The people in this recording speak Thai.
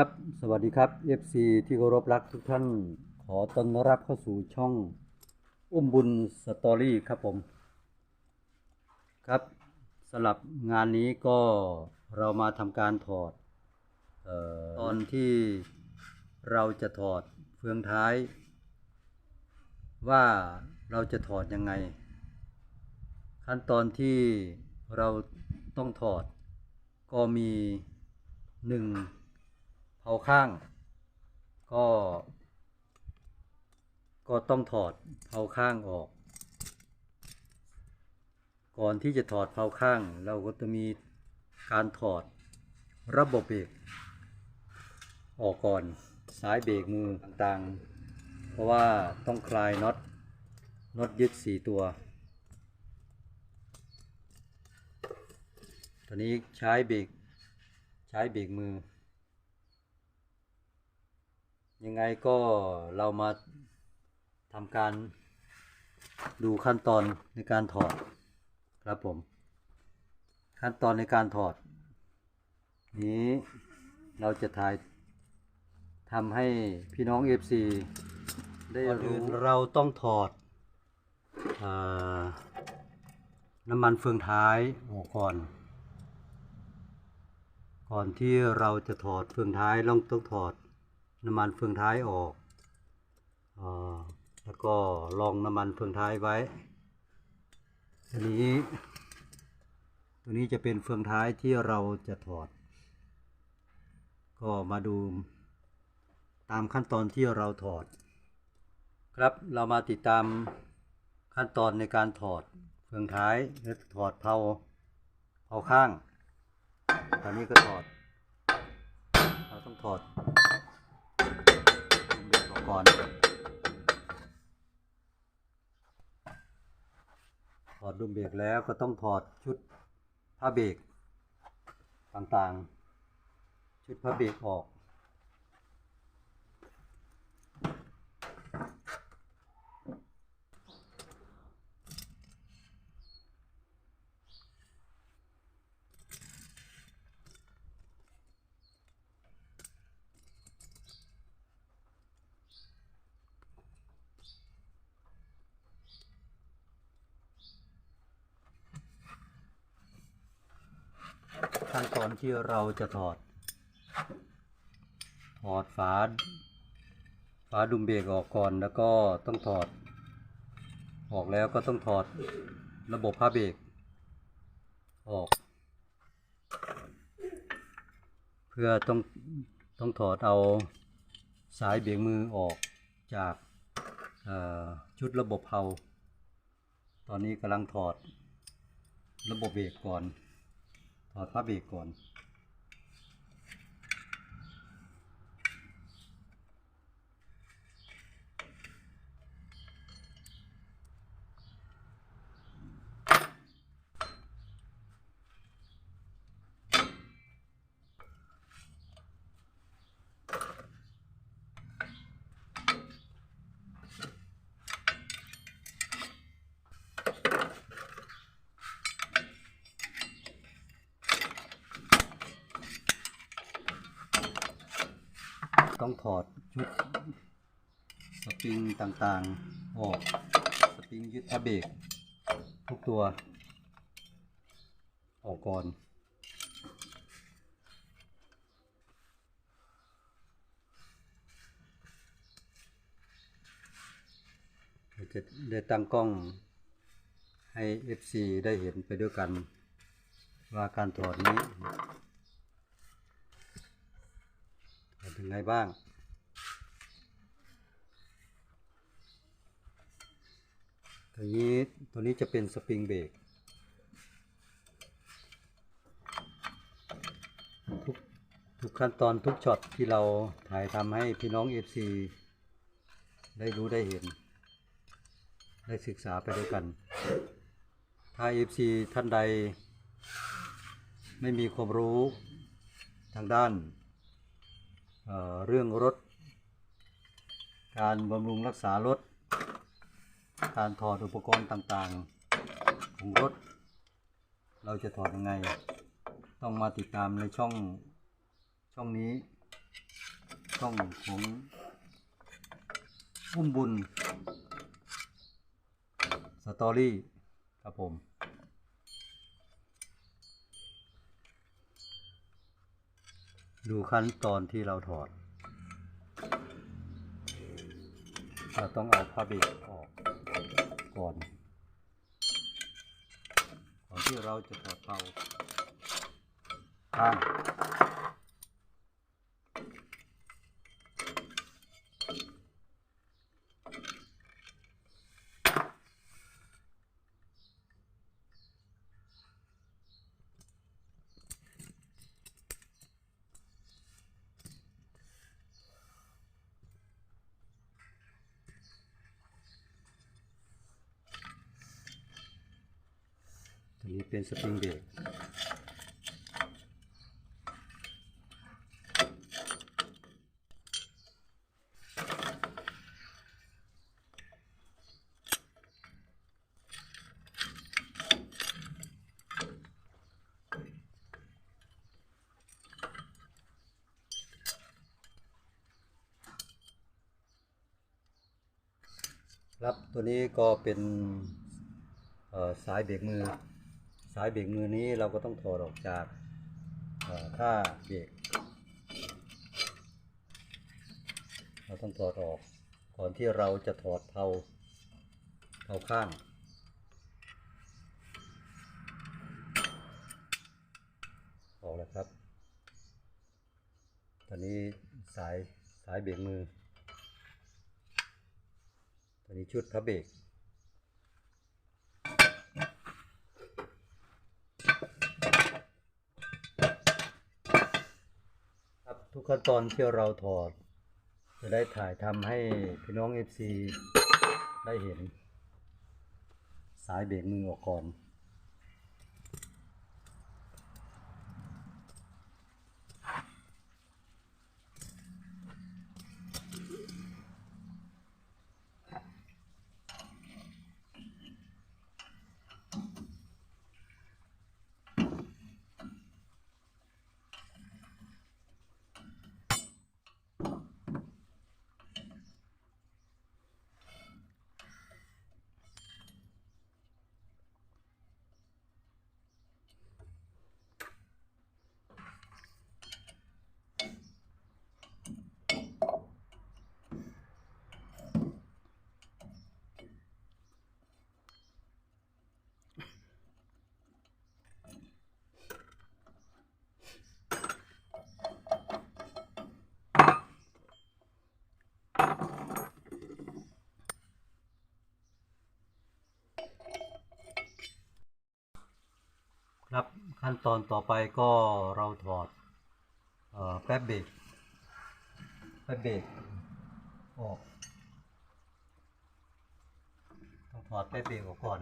ครับ สวัสดีครับ FC ที่เคารพรักทุกท่าน ขอต้อนรับเข้าสู่ช่อง อุ้มบุญสตอรี่ครับผม ครับสำหรับงานนี้ก็เรามาทำการถอดเออตอนที่เราจะถอดเฟืองท้าย ว่าเราจะถอดยังไง ขั้นตอนที่เราต้องถอดก็มีหนึ่ง เผาข้าง ก็ ก็ต้องถอดเผาข้างออก ก่อนที่จะถอดเผาข้าง เราก็จะมีการถอดระบบเบรกออกก่อนสายเบรกมือต่างๆ เพราะว่าต้องคลายน็อตน็อตยึดสี่ตัว ตอนนี้ใช้เบรกใช้เบรกมือ ยังไงก็เรามาทำการดูขั้นตอนในการถอดครับผม ขั้นตอนในการถอด นี้เราจะถ่ายทำให้พี่น้อง FC ได้รู้เราต้องถอดอน้ำมันเฟืองท้ายออกก่อน ก่อนที่เราจะถอดเฟืองท้ายเราต้องถอด น้ำมันเฟืองท้ายออกอแล้วก็ลองน้ำมันเฟืองท้ายไว้ตัวนี้ตัวนี้จะเป็นเฟืองท้ายที่เราจะถอด ก็มาดูตามขั้นตอนที่เราถอด ครับเรามาติดตามขั้นตอนในการถอดเฟืองท้ายและถอดเผาเผาข้าง ตอนนี้ก็ถอด เราต้องถอด ก่อนถอดดุมเบรกแล้วก็ต้องถอดชุดผ้าเบรกต่างๆ ชุดผ้าเบรกออก ขั้นตอนที่เราจะถอด ถอดฝาฝาดุมเบรกออกก่อนแล้วก็ต้องถอด ออกแล้วก็ต้องถอดระบบผ้าเบรกออก เพื่อต้องต้องถอดเอาสายเบรกมือออกจากชุดระบบเพาตอนนี้กำลังถอดระบบเบรกก่อน ถอดผ้าเบรกก่อน ต้องถอดชุดสปริงต่างๆ ออก สปริงยึดผ้าเบรกทุกตัว ออกก่อน จะได้ตั้งกล้องให้ FC ได้เห็นไปด้วยกัน ว่าการถอดนี้ เป็นไงบ้าง ตัวนี้ตัวนี้จะเป็นสปริงเบรกทุกทุกขั้นตอนทุกช็อตที่เราถ่ายทำให้พี่น้อง FC ได้รู้ได้เห็น ได้ศึกษาไปด้วยกัน ถ้า FC ท่านใด ไม่มีความรู้ทางด้าน เเรื่องรถ การบำรุงรักษารถ การถอดอุปกรณ์ต่างๆ ของรถ เราจะถอดยังไง ต้องมาติดตามในช่องช่องนี้ ช่องของอุ้มบุญสตอรี่ครับผม ดูขั้นตอนที่เราถอด เราต้องเอาผ้าเบรกออกก่อนก่อนที่เราจะถอดเตาข้าง เป็นสปริงเบรกครับตัวนี้ก็เป็นสายเบรกมือ สายเบรกมือนี้เราก็ต้องถอดออกจากท่าเบรกเราต้องถอดออก ก่อนที่เราจะถอดเผาเผาข้างออกแล้วครับ ตอนนี้สายสายเบรกมือ ตอนนี้ชุดพระเบรก ครับทุก ขั้นตอนที่เราถอด จะได้ถ่ายทำให้พี่น้องเอฟซีได้เห็น สายเบรกมือออกก่อน ครับขั้นตอนต่อไปก็เราถอดออแป๊บเบรกแป๊บเบรกออกต้องถอดแป๊บเบรกออกก่อน